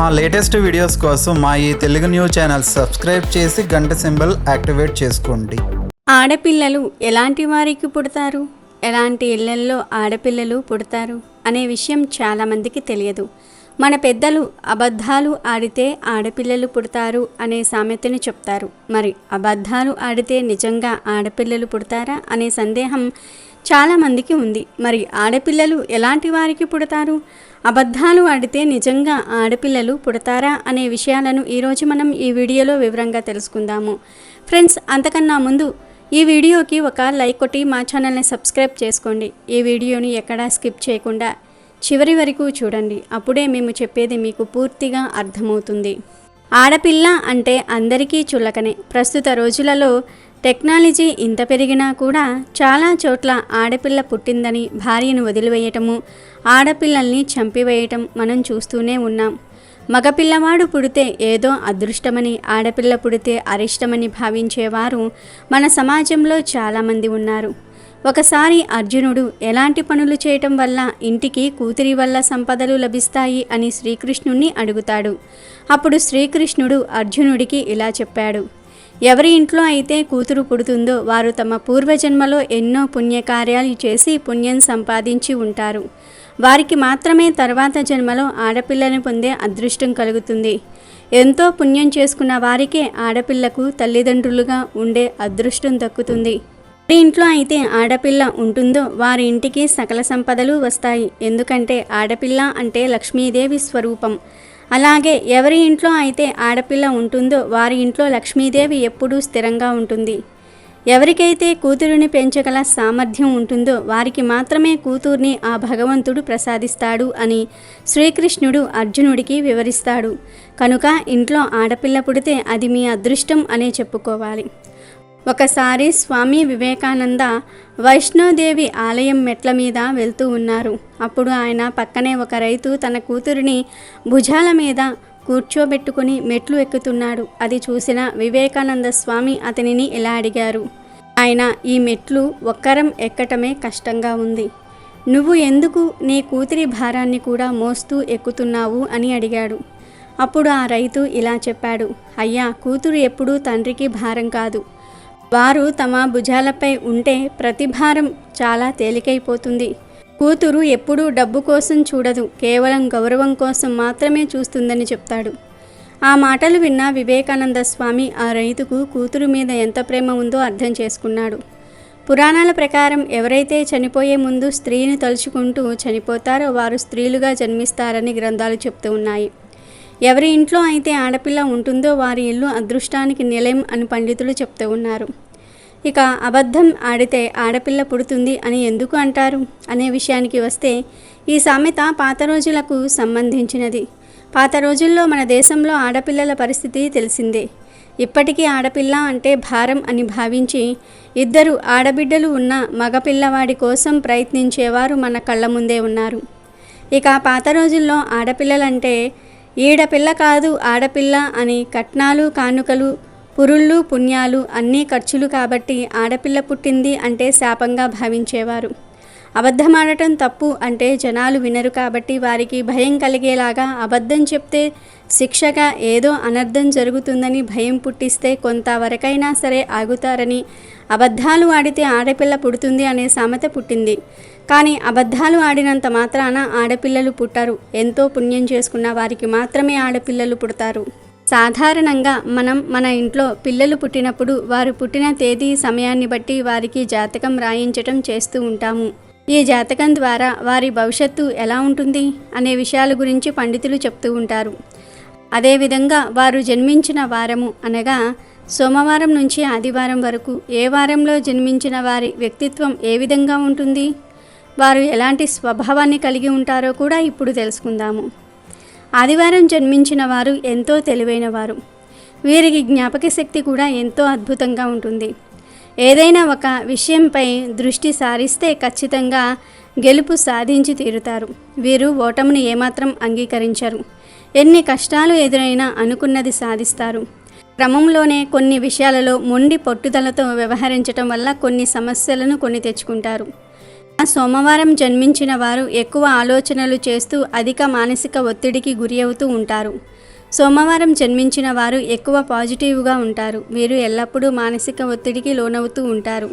మా latest videos కోసం మా ఈ తెలుగు న్యూస్ ఛానల్ సబ్స్క్రైబ్ చేసి గంట సింబల్ యాక్టివేట్ చేసుకోండి. ఆడపిల్లలు ఎలాంటి వారికి పుడతారు? ఎలాంటి ఇళ్ళల్లో ఆడపిల్లలు పుడతారు? అనే విషయం చాలామందికి తెలియదు. మన పెద్దలు అబద్ధాలు ఆడితే ఆడపిల్లలు పుడతారు అనే సామెతను చెప్తారు. మరి అబద్ధాలు ఆడితే నిజంగా ఆడపిల్లలు పుడతారా? అనే సందేహం చాలామందికి ఉంది. మరి ఆడపిల్లలు ఎలాంటి వారికి పుడతారు? అబద్ధాలు ఆడితే నిజంగా ఆడపిల్లలు పుడతారా అనే విషయాలను ఈరోజు మనం ఈ వీడియోలో వివరంగా తెలుసుకుందాము. ఫ్రెండ్స్ అంతకన్నా ముందు ఈ వీడియోకి ఒక లైక్ కొట్టి మా ఛానల్ని సబ్స్క్రైబ్ చేసుకోండి. ఈ వీడియోని ఎక్కడా స్కిప్ చేయకుండా చివరి వరకు చూడండి. అప్పుడే మేము చెప్పేది మీకు పూర్తిగా అర్థమవుతుంది. ఆడపిల్ల అంటే అందరికీ చులకనే. ప్రస్తుత రోజులలో టెక్నాలజీ ఇంత పెరిగినా కూడా చాలా చోట్ల ఆడపిల్ల పుట్టిందని భార్యను వదిలివేయటము ఆడపిల్లల్ని చంపివేయటం మనం చూస్తూనే ఉన్నాం. మగపిల్లవాడు పుడితే ఏదో అదృష్టమని ఆడపిల్ల పుడితే అరిష్టమని భావించేవారు మన సమాజంలో చాలామంది ఉన్నారు. ఒకసారి అర్జునుడు ఎలాంటి పనులు చేయటం వల్ల ఇంటికి కూతురి వల్ల సంపదలు లభిస్తాయి అని శ్రీకృష్ణుణ్ణి అడుగుతాడు. అప్పుడు శ్రీకృష్ణుడు అర్జునుడికి ఇలా చెప్పాడు. ఎవరి ఇంట్లో అయితే కూతురు పుడుతుందో వారు తమ పూర్వజన్మలో ఎన్నో పుణ్యకార్యాలు చేసి పుణ్యం సంపాదించి ఉంటారు. వారికి మాత్రమే తర్వాత జన్మలో ఆడపిల్లను పొందే అదృష్టం కలుగుతుంది. ఎంతో పుణ్యం చేసుకున్న వారికే ఆడపిల్లకు తల్లిదండ్రులుగా ఉండే అదృష్టం దక్కుతుంది. ఎవరి ఇంట్లో అయితే ఆడపిల్ల ఉంటుందో వారి ఇంటికి సకల సంపదలు వస్తాయి. ఎందుకంటే ఆడపిల్ల అంటే లక్ష్మీదేవి స్వరూపం. అలాగే ఎవరి ఇంట్లో అయితే ఆడపిల్ల ఉంటుందో వారి ఇంట్లో లక్ష్మీదేవి ఎప్పుడూ స్థిరంగా ఉంటుంది. ఎవరికైతే కూతురుని పెంచగల సామర్థ్యం ఉంటుందో వారికి మాత్రమే కూతుర్ని ఆ భగవంతుడు ప్రసాదిస్తాడు అని శ్రీకృష్ణుడు అర్జునుడికి వివరిస్తాడు. కనుక ఇంట్లో ఆడపిల్ల పుడితే అది మీ అదృష్టం అనే చెప్పుకోవాలి. ఒకసారి స్వామి వివేకానంద వైష్ణోదేవి ఆలయం మెట్ల మీద వెళ్తూ ఉన్నారు. అప్పుడు ఆయన పక్కనే ఒక రైతు తన కూతురిని భుజాల మీద కూర్చోబెట్టుకుని మెట్లు ఎక్కుతున్నాడు. అది చూసిన వివేకానంద స్వామి అతనిని ఇలా అడిగారు. ఆయన ఈ మెట్లు ఒక్కరం ఎక్కటమే కష్టంగా ఉంది. నువ్వు ఎందుకు నీ కూతురి భారాన్ని కూడా మోస్తూ ఎక్కుతున్నావు? అని అడిగాడు. అప్పుడు ఆ రైతు ఇలా చెప్పాడు. అయ్యా కూతురు ఎప్పుడూ తండ్రికి భారం కాదు. వారు తమ భుజాలపై ఉంటే ప్రతిభారం చాలా తేలికైపోతుంది. కూతురు ఎప్పుడూ డబ్బు కోసం చూడదు కేవలం గౌరవం కోసం మాత్రమే చూస్తుందని చెప్తాడు. ఆ మాటలు విన్న వివేకానంద స్వామి ఆ రైతుకు కూతురు మీద ఎంత ప్రేమ ఉందో అర్థం చేసుకున్నాడు. పురాణాల ప్రకారం ఎవరైతే చనిపోయే ముందు స్త్రీని తలుచుకుంటూ చనిపోతారో వారు స్త్రీలుగా జన్మిస్తారని గ్రంథాలు చెప్తూ ఉన్నాయి. ఎవరి ఇంట్లో అయితే ఆడపిల్ల ఉంటుందో వారి ఇల్లు అదృష్టానికి నిలయం అని పండితులు చెప్తూ ఉన్నారు. ఇక అబద్ధం ఆడితే ఆడపిల్ల పుడుతుంది అని ఎందుకు అంటారు? అనే విషయానికి వస్తే ఈ సామెత పాత రోజులకు సంబంధించినది. పాత రోజుల్లో మన దేశంలో ఆడపిల్లల పరిస్థితి తెలిసిందే. ఇప్పటికీ ఆడపిల్ల అంటే భారం అని భావించి ఇద్దరు ఆడబిడ్డలు ఉన్న మగపిల్లవాడి కోసం ప్రయత్నించేవారు మన కళ్ళ ముందే ఉన్నారు. ఇక పాత రోజుల్లో ఆడపిల్లలంటే ఈడపిల్ల కాదు ఆడపిల్ల అని కట్నాలు కానుకలు పురుళ్ళు పుణ్యాలు అన్నీ ఖర్చులు కాబట్టి ఆడపిల్ల పుట్టింది అంటే శాపంగా భావించేవారు. అబద్ధమాడటం తప్పు అంటే జనాలు వినరు కాబట్టి వారికి భయం కలిగేలాగా అబద్ధం చెప్తే శిక్షగా ఏదో అనర్థం జరుగుతుందని భయం పుట్టిస్తే కొంతవరకైనా సరే ఆగుతారని అబద్ధాలు ఆడితే ఆడపిల్ల పుడుతుంది అనే సామెత పుట్టింది. కానీ అబద్ధాలు ఆడినంత మాత్రాన ఆడపిల్లలు పుట్టరు. ఎంతో పుణ్యం చేసుకున్న వారికి మాత్రమే ఆడపిల్లలు పుడతారు. సాధారణంగా మనం మన ఇంట్లో పిల్లలు పుట్టినప్పుడు వారు పుట్టిన తేదీ సమయాన్ని బట్టి వారికి జాతకం రాయించటం చేస్తూ ఉంటాము. ఈ జాతకం ద్వారా వారి భవిష్యత్తు ఎలా ఉంటుంది అనే విషయాల గురించి పండితులు చెప్తూ ఉంటారు. అదేవిధంగా వారు జన్మించిన వారము అనగా సోమవారం నుంచి ఆదివారం వరకు ఏ వారంలో జన్మించిన వారి వ్యక్తిత్వం ఏ విధంగా ఉంటుంది? వారు ఎలాంటి స్వభావాన్ని కలిగి ఉంటారో కూడా ఇప్పుడు తెలుసుకుందాము. ఆదివారం జన్మించిన వారు ఎంతో తెలివైన వారు. వీరికి జ్ఞాపక శక్తి కూడా ఎంతో అద్భుతంగా ఉంటుంది. ఏదైనా ఒక విషయంపై దృష్టి సారిస్తే ఖచ్చితంగా గెలుపు సాధించి తీరుతారు. వీరు ఓటమిని ఏమాత్రం అంగీకరించరు. ఎన్ని కష్టాలు ఎదురైనా అనుకున్నది సాధిస్తారు. క్రమంలోనే కొన్ని విషయాలలో మొండి పట్టుదలతో వ్యవహరించటం వల్ల కొన్ని సమస్యలను కొన్ని తెచ్చుకుంటారు. ఆ సోమవారం జన్మించిన వారు ఎక్కువ ఆలోచనలు చేస్తూ అధిక మానసిక ఒత్తిడికి గురి అవుతూ ఉంటారు. సోమవారం జన్మించిన వారు ఎక్కువ పాజిటివ్గా ఉంటారు. వీరు ఎల్లప్పుడూ మానసిక ఒత్తిడికి లోనవుతూ ఉంటారు.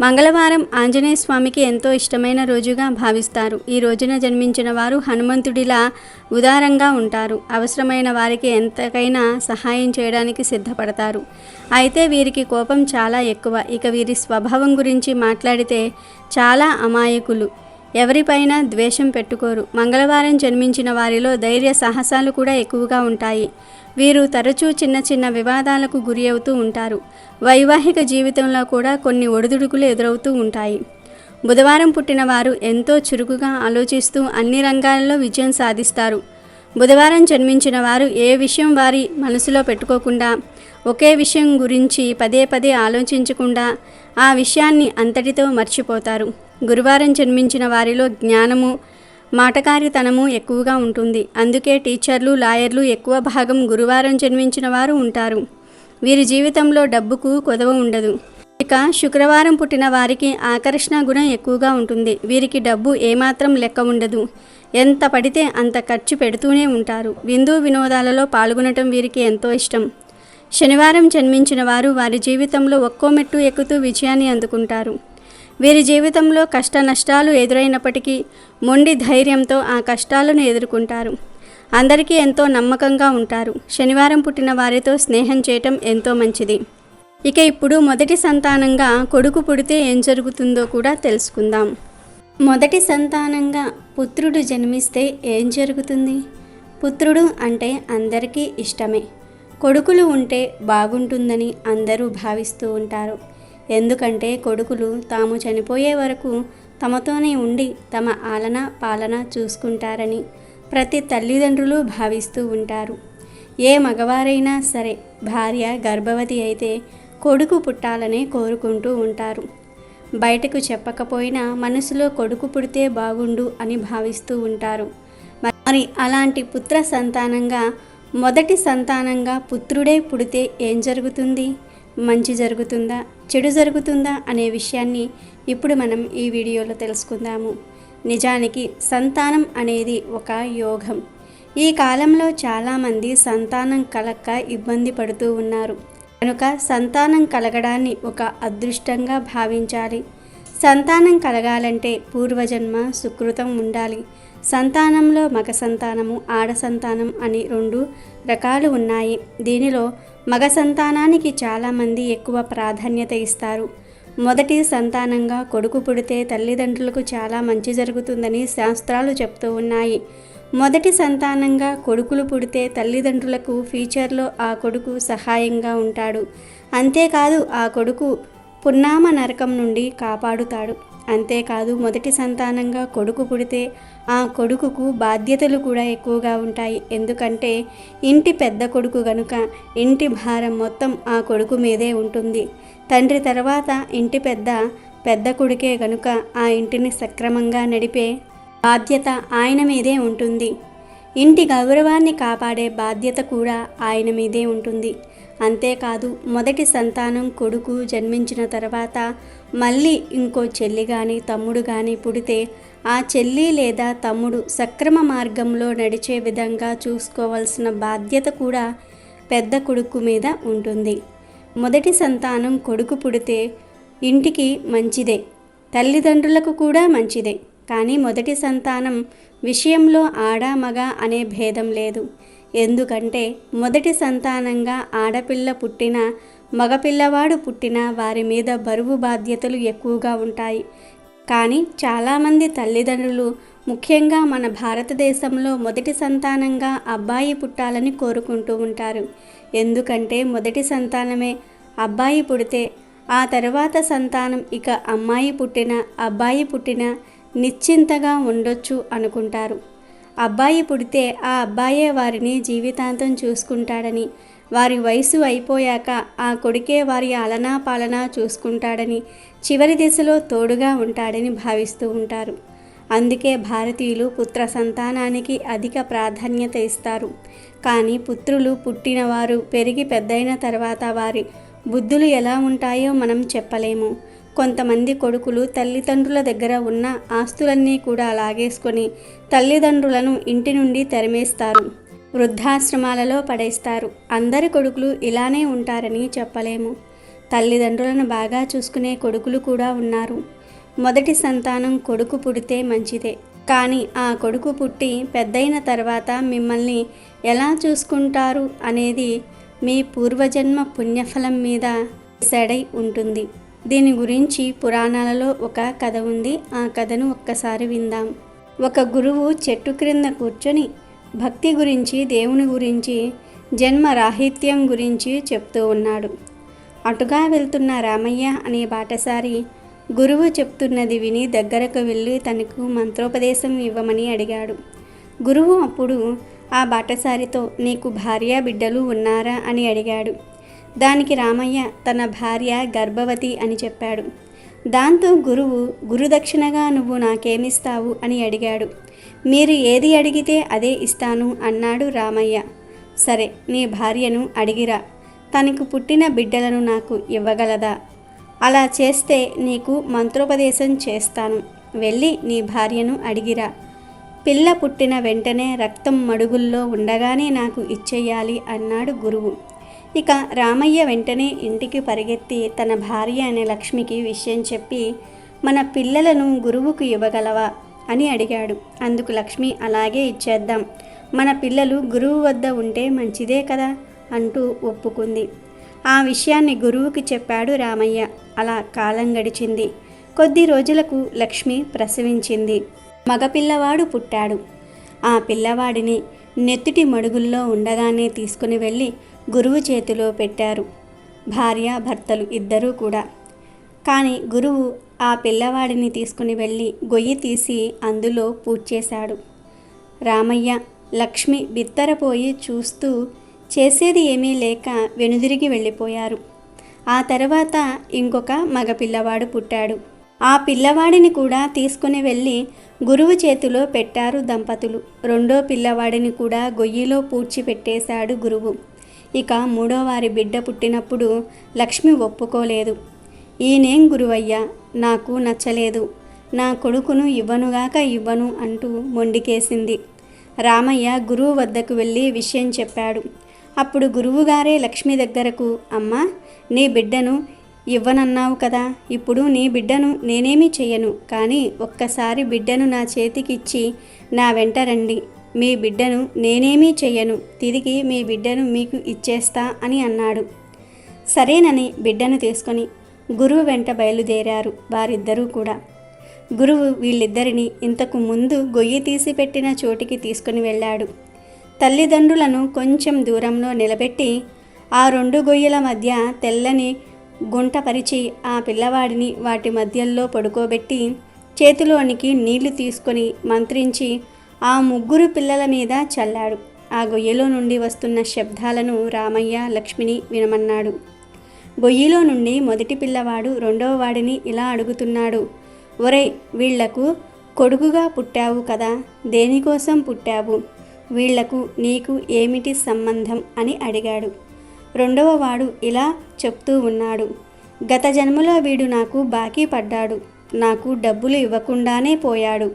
మంగళవారం ఆంజనేయ స్వామికి ఎంతో ఇష్టమైన రోజుగా భావిస్తారు. ఈ రోజున జన్మించిన వారు హనుమంతుడిలా ఉదారంగా ఉంటారు. అవసరమైన వారికి ఎంతకైనా సహాయం చేయడానికి సిద్ధపడతారు. అయితే వీరికి కోపం చాలా ఎక్కువ. ఇక వీరి స్వభావం గురించి మాట్లాడితే చాలా అమాయకులు. ఎవరిపైన ద్వేషం పెట్టుకోరు. మంగళవారం జన్మించిన వారిలో ధైర్య సాహసాలు కూడా ఎక్కువగా ఉంటాయి. వీరు తరచూ చిన్న చిన్న వివాదాలకు గురి అవుతూ ఉంటారు. వైవాహిక జీవితంలో కూడా కొన్ని ఒడిదుడుకులు ఎదురవుతూ ఉంటాయి. బుధవారం పుట్టిన వారు ఎంతో చురుకుగా ఆలోచిస్తూ అన్ని రంగాల్లో విజయం సాధిస్తారు. బుధవారం జన్మించిన వారు ఏ విషయం వారి మనసులో పెట్టుకోకుండా ఒకే విషయం గురించి పదే పదే ఆలోచించకుండా ఆ విషయాన్ని అంతటితో మర్చిపోతారు. గురువారం జన్మించిన వారిలో జ్ఞానము మాటకారితనము ఎక్కువగా ఉంటుంది. అందుకే టీచర్లు లాయర్లు ఎక్కువ భాగం గురువారం జన్మించిన వారు ఉంటారు. వీరి జీవితంలో డబ్బుకు కొదవ ఉండదు. ఇక శుక్రవారం పుట్టిన వారికి ఆకర్షణ గుణం ఎక్కువగా ఉంటుంది. వీరికి డబ్బు ఏమాత్రం లెక్క ఉండదు. ఎంత పడితే అంత ఖర్చు పెడుతూనే ఉంటారు. విందు వినోదాలలో పాల్గొనటం వీరికి ఎంతో ఇష్టం. శనివారం జన్మించిన వారు వారి జీవితంలో ఒక్కో మెట్టు ఎక్కుతూ విజయాన్ని అందుకుంటారు. వీరి జీవితంలో కష్ట నష్టాలు ఎదురైనప్పటికీ మొండి ధైర్యంతో ఆ కష్టాలను ఎదుర్కొంటారు. అందరికీ ఎంతో నమ్మకంగా ఉంటారు. శనివారం పుట్టిన వారితో స్నేహం చేయటం ఎంతో మంచిది. ఇక ఇప్పుడు మొదటి సంతానంగా కొడుకు పుడితే ఏం జరుగుతుందో కూడా తెలుసుకుందాం. మొదటి సంతానంగా పుత్రుడు జన్మిస్తే ఏం జరుగుతుంది? పుత్రుడు అంటే అందరికీ ఇష్టమే. కొడుకులు ఉంటే బాగుంటుందని అందరూ భావిస్తూ ఉంటారు. ఎందుకంటే కొడుకులు తాము చనిపోయే వరకు తమతోనే ఉండి తమ ఆలన పాలన చూసుకుంటారని ప్రతి తల్లిదండ్రులు భావిస్తూ ఉంటారు. ఏ మగవారైనా సరే భార్య గర్భవతి అయితే కొడుకు పుట్టాలనే కోరుకుంటూ ఉంటారు. బయటకు చెప్పకపోయినా మనసులో కొడుకు పుడితే బాగుండు అని భావిస్తూ ఉంటారు. మరి అలాంటి పుత్ర సంతానంగా మొదటి సంతానంగా పుత్రుడే పుడితే ఏం జరుగుతుంది? మంచి జరుగుతుందా చెడు జరుగుతుందా అనే విషయాన్ని ఇప్పుడు మనం ఈ వీడియోలో తెలుసుకుందాము. నిజానికి సంతానం అనేది ఒక యోగం. ఈ కాలంలో చాలామంది సంతానం కలక్క ఇబ్బంది పడుతూ ఉన్నారు. కనుక సంతానం కలగడాన్ని ఒక అదృష్టంగా భావించాలి. సంతానం కలగాలంటే పూర్వజన్మ సుకృతం ఉండాలి. సంతానంలో మగ సంతానము ఆడ సంతానం అని రెండు రకాలు ఉన్నాయి. దీనిలో మగ సంతానానికి చాలామంది ఎక్కువ ప్రాధాన్యత ఇస్తారు. మొదటి సంతానంగా కొడుకు పుడితే తల్లిదండ్రులకు చాలా మంచి జరుగుతుందని శాస్త్రాలు చెప్తూ ఉన్నాయి. మొదటి సంతానంగా కొడుకులు పుడితే తల్లిదండ్రులకు ఫ్యూచర్లో ఆ కొడుకు సహాయంగా ఉంటాడు. అంతేకాదు ఆ కొడుకు పున్నామ నరకం నుండి కాపాడుతాడు. అంతేకాదు మొదటి సంతానంగా కొడుకు పుడితే ఆ కొడుకుకు బాధ్యతలు కూడా ఎక్కువగా ఉంటాయి. ఎందుకంటే ఇంటి పెద్ద కొడుకు గనుక ఇంటి భారం మొత్తం ఆ కొడుకు మీదే ఉంటుంది. తండ్రి తర్వాత ఇంటి పెద్ద పెద్ద కొడుకే గనుక ఆ ఇంటిని సక్రమంగా నడిపే బాధ్యత ఆయన మీదే ఉంటుంది. ఇంటి గౌరవాన్ని కాపాడే బాధ్యత కూడా ఆయన మీదే ఉంటుంది. అంతేకాదు మొదటి సంతానం కొడుకు జన్మించిన తర్వాత మళ్ళీ ఇంకో చెల్లి కానీ తమ్ముడు కానీ పుడితే ఆ చెల్లి లేదా తమ్ముడు సక్రమ మార్గంలో నడిచే విధంగా చూసుకోవాల్సిన బాధ్యత కూడా పెద్ద కొడుకు మీద ఉంటుంది. మొదటి సంతానం కొడుకు పుడితే ఇంటికి మంచిదే తల్లిదండ్రులకు కూడా మంచిదే. కానీ మొదటి సంతానం విషయంలో ఆడ మగ అనే భేదం లేదు. ఎందుకంటే మొదటి సంతానంగా ఆడపిల్ల పుట్టిన మగపిల్లవాడు పుట్టిన వారి మీద బరువు బాధ్యతలు ఎక్కువగా ఉంటాయి. కానీ చాలామంది తల్లిదండ్రులు ముఖ్యంగా మన భారతదేశంలో మొదటి సంతానంగా అబ్బాయి పుట్టాలని కోరుకుంటూ ఉంటారు. ఎందుకంటే మొదటి సంతానమే అబ్బాయి పుడితే ఆ తర్వాత సంతానం ఇక అమ్మాయి పుట్టిన అబ్బాయి పుట్టిన నిశ్చింతగా ఉండొచ్చు అనుకుంటారు. అబ్బాయి పుడితే ఆ అబ్బాయే వారిని జీవితాంతం చూసుకుంటాడని వారి వయసు అయిపోయాక ఆ కొడుకే వారి అలనా పాలనా చూసుకుంటాడని చివరి దశలో తోడుగా ఉంటాడని భావిస్తూ ఉంటారు. అందుకే భారతీయులు పుత్ర సంతానానికి అధిక ప్రాధాన్యత ఇస్తారు. కానీ పుత్రులు పుట్టినవారు పెరిగి పెద్దయిన తర్వాత వారి బుద్ధులు ఎలా ఉంటాయో మనం చెప్పలేము. కొంతమంది కొడుకులు తల్లిదండ్రుల దగ్గర ఉన్న ఆస్తులన్నీ కూడా లాగేసుకొని తల్లిదండ్రులను ఇంటి నుండి తరిమేస్తారు. వృద్ధాశ్రమాలలో పడేస్తారు. అందరి కొడుకులు ఇలానే ఉంటారని చెప్పలేము. తల్లిదండ్రులను బాగా చూసుకునే కొడుకులు కూడా ఉన్నారు. మొదటి సంతానం కొడుకు పుడితే మంచిదే. కానీ ఆ కొడుకు పుట్టి పెద్దయిన తర్వాత మిమ్మల్ని ఎలా చూసుకుంటారు అనేది మీ పూర్వజన్మ పుణ్యఫలం మీద సెడై ఉంటుంది. దీని గురించి పురాణాలలో ఒక కథ ఉంది. ఆ కథను ఒక్కసారి విందాం. ఒక గురువు చెట్టు క్రింద కూర్చొని భక్తి గురించి దేవుని గురించి జన్మ రాహిత్యం గురించి చెప్తూ ఉన్నాడు. అటుగా వెళ్తున్న రామయ్య అనే బాటసారి గురువు చెప్తున్నది విని దగ్గరకు వెళ్ళి తనకు మంత్రోపదేశం ఇవ్వమని అడిగాడు. గురువు అప్పుడు ఆ బాటసారితో నీకు భార్య బిడ్డలు ఉన్నారా? అని అడిగాడు. దానికి రామయ్య తన భార్య గర్భవతి అని చెప్పాడు. దాంతో గురువు గురుదక్షిణగా నువ్వు నాకేమిస్తావు? అని అడిగాడు. మీరు ఏది అడిగితే అదే ఇస్తాను అన్నాడు రామయ్య. సరే నీ భార్యను అడిగిరా. తనకు పుట్టిన బిడ్డలను నాకు ఇవ్వగలదా? అలా చేస్తే నీకు మంత్రోపదేశం చేస్తాను. వెళ్ళి నీ భార్యను అడిగిరా. పిల్ల పుట్టిన వెంటనే రక్తం మడుగుల్లో ఉండగానే నాకు ఇచ్చేయాలి అన్నాడు గురువు. ఇక రామయ్య వెంటనే ఇంటికి పరిగెత్తి తన భార్య అనే లక్ష్మికి విషయం చెప్పి మన పిల్లలను గురువుకు ఇవ్వగలవా? అని అడిగాడు. అందుకు లక్ష్మి అలాగే ఇచ్చేద్దాం. మన పిల్లలు గురువు వద్ద ఉంటే మంచిదే కదా? అంటూ ఒప్పుకుంది. ఆ విషయాన్ని గురువుకి చెప్పాడు రామయ్య. అలా కాలం గడిచింది. కొద్ది రోజులకు లక్ష్మి ప్రసవించింది. మగపిల్లవాడు పుట్టాడు. ఆ పిల్లవాడిని నెత్తిటి మడుగుల్లో ఉండగానే తీసుకుని వెళ్ళి గురువు చేతిలో పెట్టారు. భార్య భర్తలు ఇద్దరూ కూడా. కానీ గురువు ఆ పిల్లవాడిని తీసుకుని వెళ్ళి గొయ్యి తీసి అందులో పూడ్చేశాడు. రామయ్య లక్ష్మి బిత్తరపోయి చూస్తూ చేసేది ఏమీ లేక వెనుదిరిగి వెళ్ళిపోయారు. ఆ తర్వాత ఇంకొక మగ పిల్లవాడు పుట్టాడు. ఆ పిల్లవాడిని కూడా తీసుకుని వెళ్ళి గురువు చేతిలో పెట్టారు దంపతులు. రెండో పిల్లవాడిని కూడా గొయ్యిలో పూడ్చి పెట్టేశాడు గురువు. ఇక మూడో వారి బిడ్డ పుట్టినప్పుడు లక్ష్మి ఒప్పుకోలేదు. ఈయనేం గురువయ్యా? నాకు నచ్చలేదు. నా కొడుకును ఇవ్వనుగాక ఇవ్వను అంటూ మొండికేసింది. రామయ్య గురువు వద్దకు వెళ్ళి విషయం చెప్పాడు. అప్పుడు గురువుగారే లక్ష్మి దగ్గరకు అమ్మా నీ బిడ్డను ఇవ్వనన్నావు కదా. ఇప్పుడు నీ బిడ్డను నేనేమీ చెయ్యను. కానీ ఒక్కసారి బిడ్డను నా చేతికిచ్చి నా వెంట రండి. మీ బిడ్డను నేనేమీ చెయ్యను. తిరిగి మీ బిడ్డను మీకు ఇచ్చేస్తా అని అన్నాడు. సరేనని బిడ్డను తీసుకొని గురువు వెంట బయలుదేరారు వారిద్దరూ కూడా. గురువు వీళ్ళిద్దరిని ఇంతకు ముందు గొయ్యి తీసి పెట్టిన చోటికి తీసుకుని వెళ్ళాడు. తల్లిదండ్రులను కొంచెం దూరంలో నిలబెట్టి ఆ రెండు గొయ్యల మధ్య తెల్లని గుంటపరిచి ఆ పిల్లవాడిని వాటి మధ్యల్లో పడుకోబెట్టి చేతిలోనికి నీళ్ళు తీసుకొని మంత్రించి ఆ ముగ్గురు పిల్లల మీద చల్లాడు. ఆ గొయ్యలో నుండి వస్తున్న శబ్దాలను రామయ్య లక్ష్మిని వినమన్నాడు. గొయ్యిలో నుండి మొదటి పిల్లవాడు రెండవ వాడిని ఇలా అడుగుతున్నాడు. ఒరేయ్ వీళ్ళకు కొడుకుగా పుట్టావు కదా దేనికోసం పుట్టావు? వీళ్ళకు నీకు ఏమిటి సంబంధం? అని అడిగాడు. రెండవ వాడు ఇలా చెప్తూ ఉన్నాడు. గత జన్మలో వీడు నాకు బాకీ పడ్డాడు. నాకు డబ్బులు ఇవ్వకుండానే పోయాడు.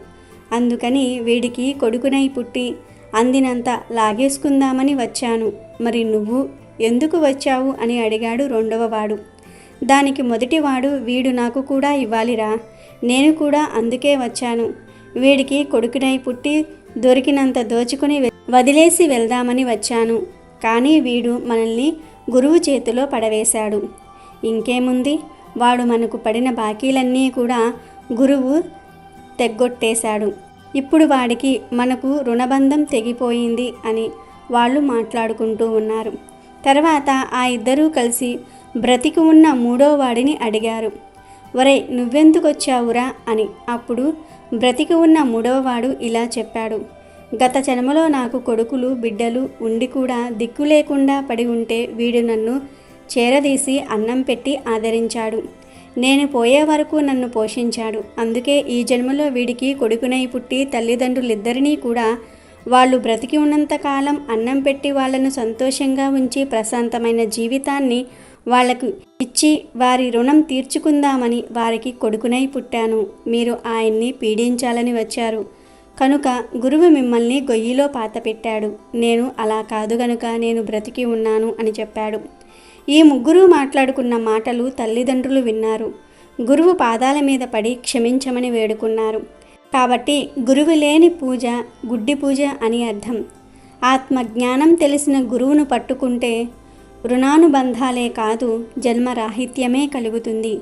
అందుకని వీడికి కొడుకునై పుట్టి అందినంత లాగేసుకుందామని వచ్చాను. మరి నువ్వు ఎందుకు వచ్చావు అని అడిగాడు రెండవ వాడు. దానికి మొదటివాడు వీడు నాకు కూడా ఇవ్వాలిరా నేను కూడా అందుకే వచ్చాను. వీడికి కొడుకునై పుట్టి దొరికినంత దోచుకుని వదిలేసి వెళ్దామని వచ్చాను. కానీ వీడు మనల్ని గురువు చేతిలో పడవేశాడు. ఇంకేముంది? వాడు మనకు పడిన బాకీలన్నీ కూడా గురువు తెగ్గొట్టేశాడు. ఇప్పుడు వాడికి మనకు రుణబంధం తెగిపోయింది అని వాళ్ళు మాట్లాడుకుంటూ ఉన్నారు. తర్వాత ఆ ఇద్దరూ కలిసి బ్రతికి ఉన్న మూడో వాడిని అడిగారు. ఒరే నువ్వెందుకు వచ్చావురా అని. అప్పుడు బ్రతికి ఉన్న మూడవవాడు ఇలా చెప్పాడు. గత జన్మలో నాకు కొడుకులు బిడ్డలు ఉండి కూడా దిక్కు లేకుండా పడి ఉంటే వీడు నన్ను చేరదీసి అన్నం పెట్టి ఆదరించాడు. నేను పోయే వరకు నన్ను పోషించాడు. అందుకే ఈ జన్మలో వీడికి కొడుకునై పుట్టి తల్లిదండ్రులిద్దరినీ కూడా వాళ్ళు బ్రతికి ఉన్నంత కాలం అన్నం పెట్టి వాళ్ళను సంతోషంగా ఉంచి ప్రశాంతమైన జీవితాన్ని వాళ్ళకు ఇచ్చి వారి రుణం తీర్చుకుందామని వారికి కొడుకునై పుట్టాను. మీరు ఆయన్ని పీడించాలని వచ్చారు. కనుక గురువు మిమ్మల్ని గొయ్యిలో పాతపెట్టాడు నేను అలా కాదు గనుక నేను బ్రతికి ఉన్నాను అని చెప్పాడు. ఈ ముగ్గురు మాట్లాడుకున్న మాటలు తల్లిదండ్రులు విన్నారు. గురువు పాదాల మీద పడి క్షమించమని వేడుకున్నారు. కాబట్టి గురువు లేని పూజ గుడ్డి పూజ అని అర్థం. ఆత్మజ్ఞానం తెలిసిన గురువును పట్టుకుంటే రుణానుబంధాలే కాదు జన్మరాహిత్యమే కలుగుతుంది.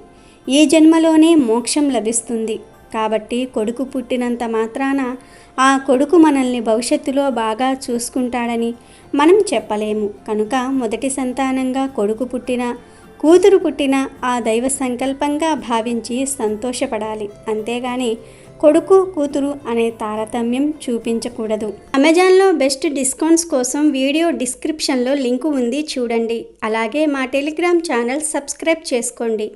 ఈ జన్మలోనే మోక్షం లభిస్తుంది. కాబట్టి కొడుకు పుట్టినంత మాత్రాన ఆ కొడుకు మనల్ని భవిష్యత్తులో బాగా చూసుకుంటాడని మనం చెప్పలేము. కనుక మొదటి సంతానంగా కొడుకు పుట్టిన కూతురు పుట్టిన ఆ దైవ సంకల్పంగా భావించి సంతోషపడాలి. అంతేగాని కొడుకు కూతురు అనే తారతమ్యం చూపించకూడదు. అమెజాన్లో బెస్ట్ డిస్కౌంట్స్ కోసం వీడియో డిస్క్రిప్షన్లో లింకు ఉంది చూడండి. అలాగే మా టెలిగ్రామ్ ఛానల్ సబ్స్క్రైబ్ చేసుకోండి.